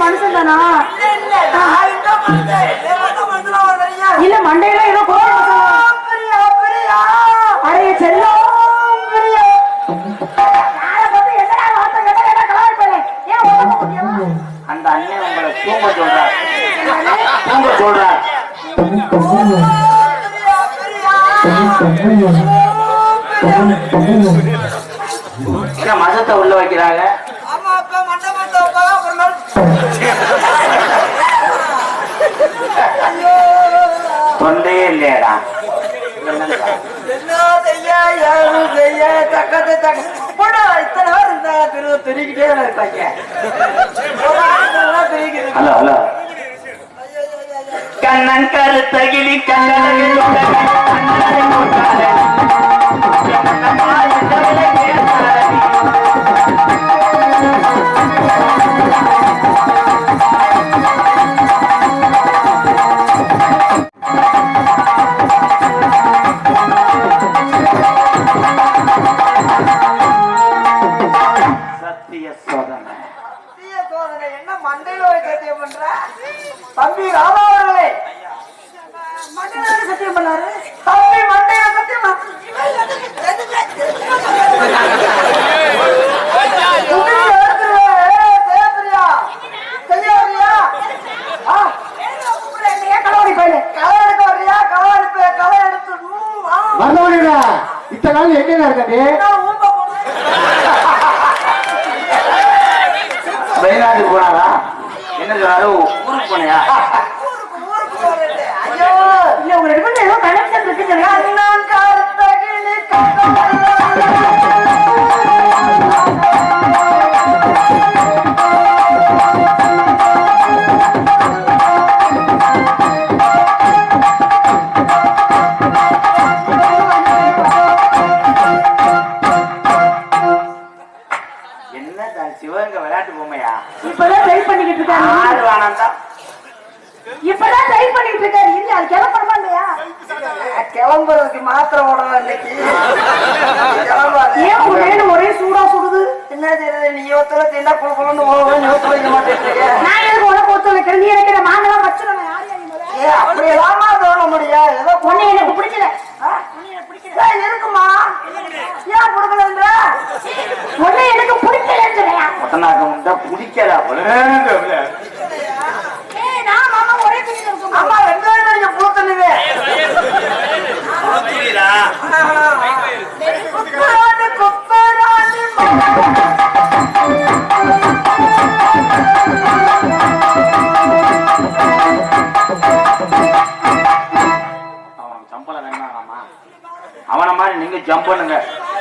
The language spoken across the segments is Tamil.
மனுஷன். தானா இல்ல, மண்டையில ஏதோ பிரியா. அடைய செல்லம்? அந்த அண்ணன் உங்களை தூங்க சொல்றார் தூங்க சொல்றார் மதத்தை உள்ள வைக்கிறாங்க? தொண்டையே இல்லையடா ஹலோ ஹலோ. கண்ணன் கருத்தகிலி கண்ணன் சத்திய சோதனை. சத்திய சோதனை. என்ன மண்டையில சத்தியம் பண்ற? தம்பி ராமா அவர்களே. மண்டையில சத்தியம் பண்ணாரு? தம்பி மண்டையில சத்தியம் பண்ற- துணி எடுத்துருவே, ஏய், ஜெயப்பிரியா. செய்யறியா? ஆ, ஏன் கலவரி பயில களை எடுக்க வர்றியா? களை எடுப்பு, களை எடுத்து, ம், ஆ, வரலவனிடா இத்தனை நாள் எங்க இருக்காது என்ன ஊம்ப போன? வெளிநாட்டுக்கு போனாரா என்ன சொன்னாரு ஊருக்கு போனியா? ஊருக்கு, ஊருக்கு கிளம்புறதுக்கு மாத்திரை ஓடலாம் இன்னைக்கு. ஏன் ஒரே சூடா சுடுது? என்ன செய்யறது நீ யோத்துல தின்னா குழப்பம்னு மாட்டேங்க நான் எதுக்கு உனக்கு ஒத்துழைக்கிறேன் நீ எனக்கு மாங்கலாம் வச்சிருவேன் யார் யார் முதல்ல? ஏ அப்படி எல்லாமா தோண முடியும் ஏதோ உன்னை எனக்கு பிடிக்கல. ஏய், இருக்குமா ஏன் கொடுக்கலன்ற உன்னை எனக்கு முட்டா பிடிக்கல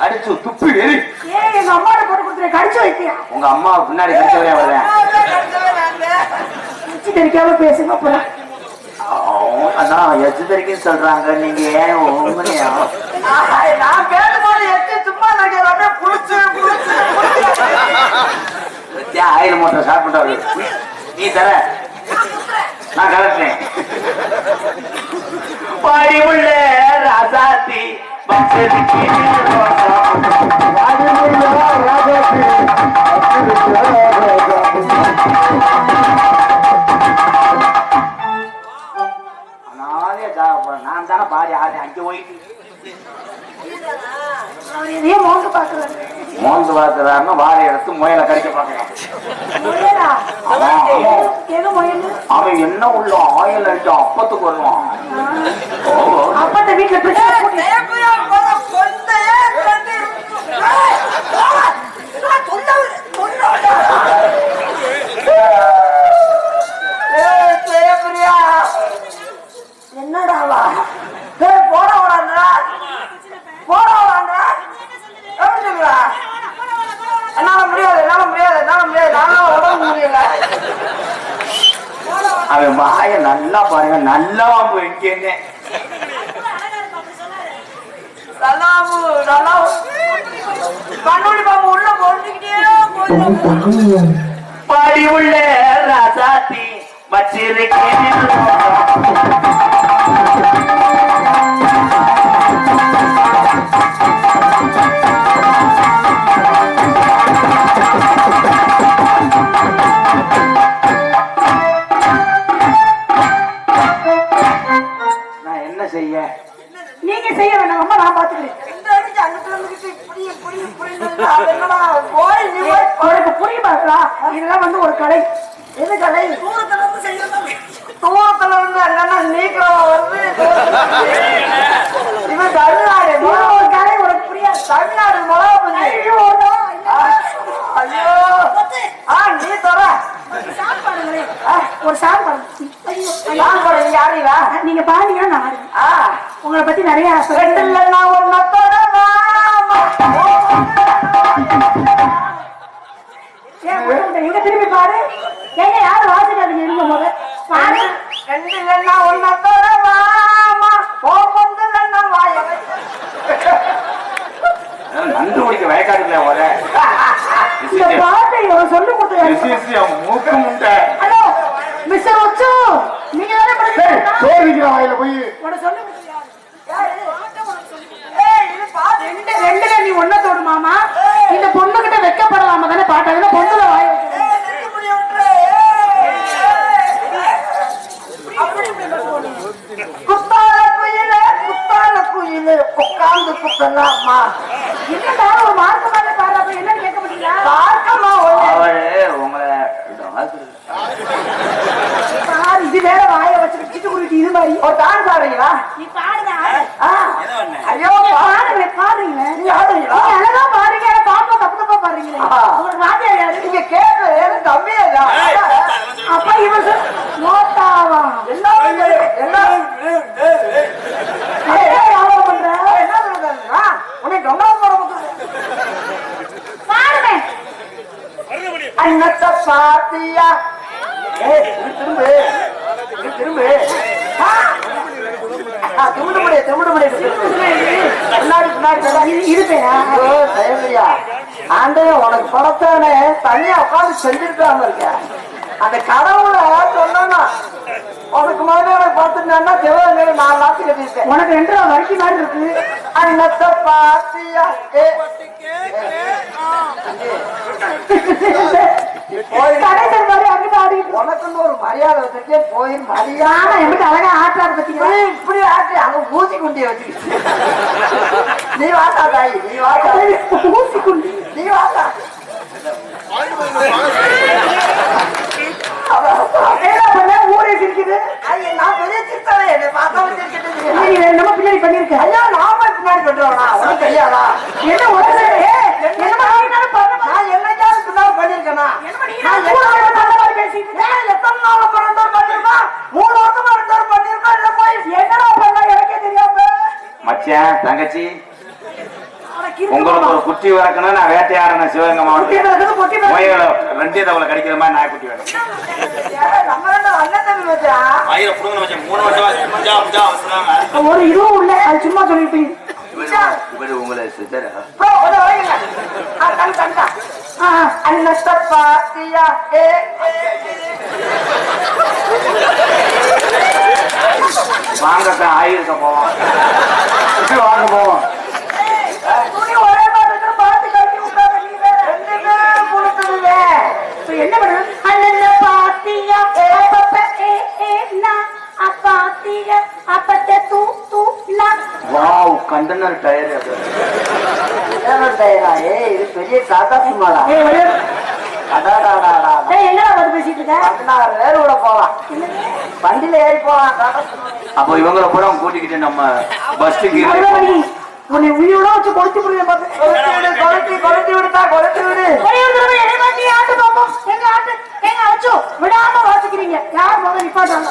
கடிச்சு துப்பி எரி ஏய் எங்க அம்மாட்ட போட்டு கொடுத்துரு கடிச்சு வைத்தியா உங்க அம்மா பின்னாடி கடிச்சவரே வருவேன் உச்சி தெரிக்காம பேசுங்க அப்புறம். அதான் எச்சரிக்கைன்னு சொல்றாங்க நீங்க ஏன் உண்மையா? நான் பேசும்போது எத்தி சும்மா நான் அப்படியே புடிச்சு புடிச்சு ஏன் ஆயிரம் மூட்டை சாப்பிட்டாரு நீ தர. நான் கலட்டேன் பாடி உள்ள ராசாத்தி. நான் தானே பாடி ஆடி அங்கே போயிட்டு அவர் எதையோ மோந்து பாக்குறாரு மோந்து பார்க்கிறாருன்னா வாழை எடுத்து முயலை கடிக்க பார்க்கலாம் முயலா? அவன் அவன் என்ன உள்ள ஆயில் அடிச்சு அப்பத்துக்கு வருவான் ஓ, வீட்டுல பிரச்சனை போட்டு ஜெயப்பிரியா போல கொண்டையே கண்டு ஏய், நான் சொன்னவர், சொன்னவர். ஏய், ஜெயப்பிரியா. என்னடாவா ஏய், போடா விடாண்டா போடா விடாண்டா எப்படி சொல்லுவா என்னால முடியாது என்னால முடியாது என்னால முடியாது நானும் உடம்பு முடியல அவன் வாயை நல்லா பாருங்க நல்லா போயிட்டேன்னு பாடி உள்ள ராசாத்தி வச்சிருக்கேன். செய்ய. நீங்க செய்ய வேண்டாம். அம்மா நான் பாத்துக்கிறேன் உனக்கு புரியுமாங்களா இதெல்லாம் வந்து ஒரு கலை. எது கலை? தூரத்துல செய்யறது? தூரத்துல இருந்து என்னன்னா நீக்கிறவா வருது இவன் தமிழ்நாடு ஒரு கலை உனக்கு புரியாது. தமிழ்நாடு மிளகா ஐயோ, ஐயோ. ஆ நீ தர. பாடுங்களேன். ஆ, ஒரு சாங் நீங்க பாடுங்கன்னா நான் உங்களை பத்தி நிறைய எங்க திரும்பி பாடு ஏங்க யாரும் வாசிக்காதீங்க இருங்க போது பாடு ரெண்டு இல்ல நான் ஒன்ன தொடவாமா கோபந்து இல்ல வாய நண்டு முடிக்க வயக்காடுல வர இந்த பாட்டை இவன் சொல்லி கொடுத்து மூக்கு முண்டை ஹலோ மிஸ்டர் ஒச்சு நீங்க தானே படிக்கிறீங்க சோறு விற்கிற வாயில போய். உனக்கு சொல்லி கொடுத்து யாரு? ஏய் இது பாத்து ரெண்டு ரெண்டுல நீ ஒன்ன தோடு மாமா. இந்த பொண்ணு கிட்ட வெக்கப்படலாம தானே பாட்டு? அதுல பொண்ணுல வாய் குத்தால குயிலே குத்தால குயிலே. உட்கார்ந்து குத்தலாமா என்னடா ஒரு மார்க்க மேல பாரு அப்ப என்னன்னு கேட்க பார்க்கமா ஒண்ணு அவரு உங்களை பாரு இது வேற வாய வச்சுட்டு சிட்டு குருட்டி இது மாதிரி ஒரு டான்ஸ் ஆடுறீங்களா நீ பாடுங்க ஆ. ஐயோ பாருங்க பாருங்க நீங்க ஆடுறீங்களா நீங்க அழகா பாருங்க ஆனா பாப்பா தப்பு தப்பா பாருங்களே ஆ. உங்களுக்கு வாத்தியார் யாரு நீங்க கேட்கறது ஏதும் கம்மியா இல்ல அப்ப இவன் சொல் மோட்டாவா எல்லாரும் தெரியும். எல்லாரும் என்ன வியாபாரம் பண்ற என்ன சொல்றாங்க உனக்கு கம்மா போட பாருங்க அன்னத்தை பாத்தியா ஏய் இங்க திரும்பு இங்க திரும்பு ஆ. ஆ, திரும்பிட்டு முடியாது திரும்பிட்டு முடியாது பின்னாடி பின்னாடி பின்னாடி. இது- இது தயவுலையா. ஆண்டவன் உனக்கு படத்தானே தனியா உட்கார்ந்து செஞ்சிருக்காம இருக்க அந்த கடவுளை சொன்னா உனக்கு எனக்கு பார்த்துட்டா சிவகங்கை நான் நாட்டு கட்டிருக்கேன் உனக்கு ரெண்டு ரூபா வரைக்கும் மாதிரி இருக்கு. அன்னத்தை பாத்தியா உனக்குன்னு ஒரு மரியாதை போய் மரியாதை. என்கிட்ட அழகா ஆட்டாரு பத்தீங்களா? இப்படி இப்படி ஆட்டி அங்க ஊசி குண்டிய வச்சுக்கிட்டு. நீ வாட்டா தாய் நீ வாட்டா ஊசி குண்டி. நீ வாட்டா ஊரே சிரிக்குது? நான் பெரிய சித்தனை என்னை பார்த்தா பின்னாடி ஐயா நாம பின்னாடி பண்றவனா உனக்கு தெரியாதா? என்ன உடனே என்னமா நீனாலும் பண்ண நான் என்னைக்காவது பின்னாடி பண்ணிருக்கேனா என்னமா நீனாலும் கூட கூட நல்ல மாதிரி பேசிட்டு இருக்க? ஏன் எத்தனை நாள் பிறந்தோர் பண்ணிருக்கான் மூணு வருஷமா இருந்தோர் பண்ணிருக்கான் இல்ல போய் என்னடா பண்ண எனக்கே தெரியாம மச்சான் தங்கச்சி ஆனா கிறுக்கு குட்டி வளர்க்கணும் நான் வேட்டையாடணும் சிவகங்கை மாவட்டம் பொட்டி ரெண்டே தவளை கடிக்கிற மாதிரி நாய்க்குட்டி வேணும் ஒரு இதுவும் இல்ல. அது சும்மா சொல்லிட்டு இவரு உங்களை சித்தரா? ப்ரோ கொஞ்சம் வைங்க ஆ தன் தன்டா அன்னத்தை பாத்தியா ஏ ஏ, வாங்கக்கா ஆயிருக்க போவோம். வாங்க போவோம்? கண்டனர் டயர் இது பெரிய டாடா சும்மாடா. அடாடாடாடா. என்னடா வந்து பேசிட்டு இருக்க? பதினாறு பேர் கூட போலாம். வண்டியில ஏறி போலாம். அப்போ இவங்கள பூரா கூட்டிக்கிட்டு நம்ம பஸ்ஸுக்கு உன்னை உயிரோட வச்சு கொளுத்தி விடு, கொளுத்தி, கொளுத்தி விடுடா, கொளுத்தி விடு. ஆட்டு பாப்போம். எங்க ஆட்டு? எங்க அச்சோ? விடாம வாசிக்கிறீங்க. யார் முதல்ல நிப்பாட்டாங்க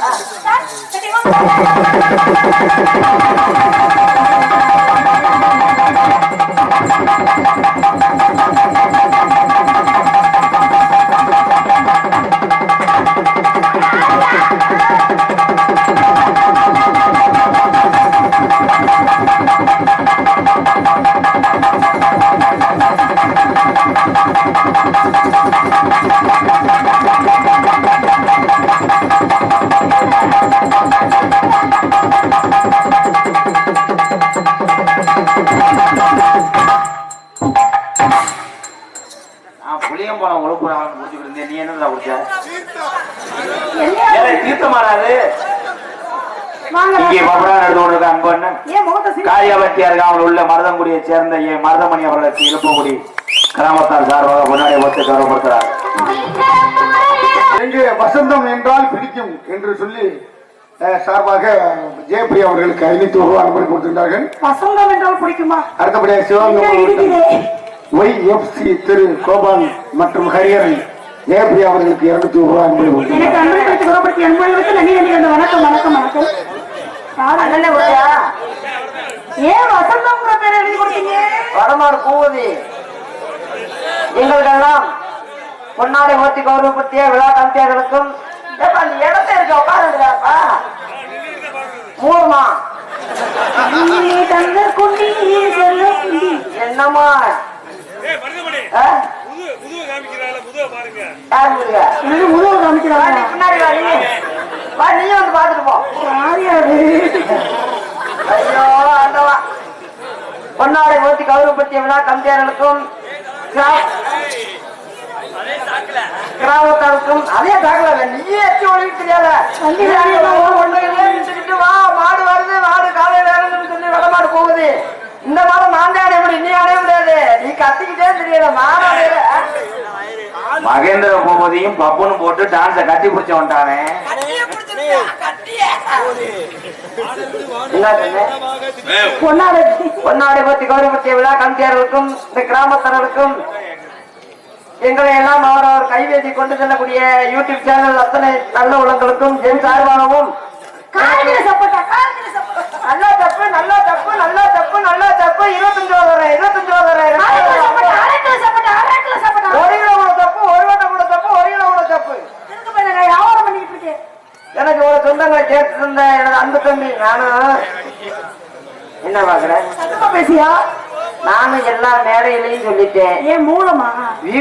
தீர்த்தமானாரு இங்கே பப்ரா உள்ள மருதங்குடியை சேர்ந்த என் மருதமணி அவர்களுக்கு இழுப்பங்குடி. கிராமத்தார் சார்பாக முன்னாடி ஒத்து வசந்தம் என்றால் பிடிக்கும் என்று சொல்லி சார்பாக ஜெயபிரி அவர்களுக்கு ஐநூத்தி ரூபாய் அனுமதி கொடுத்திருந்தார்கள். வசந்தம் என்றால் பிடிக்குமா? அடுத்தபடியாக சிவகங்கை ஒய் எஃப் சி திரு கோபால் மற்றும் ஹரியரன் ஜெயபிரியா அவர்களுக்கு இருநூத்தி ரூபாய் கொடுத்திருந்தார்கள் எனக்கு அன்பளித்து குணப்படுத்தி அன்பளித்து நன்றி நன்றி. அந்த வணக்கம் வணக்கம் வணக்கம்? அண்ணனே போட்டியா ஏன் வசந்தம்ங்கிற பேரை எழுதி கொடுத்தீங்க. வடமாடு கூவுதி எங்களுக்கெல்லாம் பொன்னாடை ஓட்டி கௌரவப்படுத்திய விழா அந்த இடத்த இருக்க உட்காருங்கப்பா குண்டி என்னம்மா ஆ? யார் முருகா? எனக்கு உதவ காமிக்கிறாங்க. பின்னாடி வா, வந்து பார்த்துட்டு போ. ஐயோ ஆண்டவா. பொன்னாடை ஓட்டி கௌரவப்படுத்திய விழா கமிட்டியார்களுக்கும் கிரா- கிராமத்தாருக்கும் அதே தாக்கல. நீயே எத்தி ஒழிக்க தெரியாத. வா, மாடு வருது மாடு காலையில இறங்குன்னு சொல்லி போகுது. இந்த மாடு நான் தான் அடைய முடியும் நீ அடைய முடியாது. நீ கத்திக்கிட்டே தெரியல மாடு மகேந்திர பூபதியும் பப்புனும் போட்டு டான்ஸ கட்டி பிடிச்ச? பொன்னாடு பொன்னாடை பத்தி கௌரவப்படுத்திய விழா கமிட்டியார்களுக்கும் இந்த கிராமத்தர்களுக்கும் எங்களை எல்லாம் அவரவர் கைவேதி கொண்டு செல்லக்கூடிய யூடியூப் சேனல் அத்தனை நல்ல உள்ளங்களுக்கும் என் சார்பாகவும் காலையில சப்போட்டா காலையில சப்போட்டா நல்லா தப்பு நல்லா தப்பு நல்லா தப்பு நல்லா தப்பு இருபத்தஞ்சு ரூபா தரேன் இருபத்தஞ்சு ரூபா தரேன் காலையில சப்போட்டா அரைக்கில சப்போட்டா அரைக்கில சப்போட்டா ஒரு கிலோ கூட தப்பு ஒரு வட்டம் கூட தப்பு ஒரு கிலோ கூட தப்பு இருக்கு பாருங்க நான் வியாபாரம் பண்ணிட்டு இருக்கேன் எனக்கு ஒரு சொந்தங்களை சேர்த்து தந்த எனது அன்பு தம்பி நானும் என்ன பாக்குறேன் பேசியா? நானும் எல்லா மேடையிலையும் சொல்லிட்டேன். ஏன் மூலமா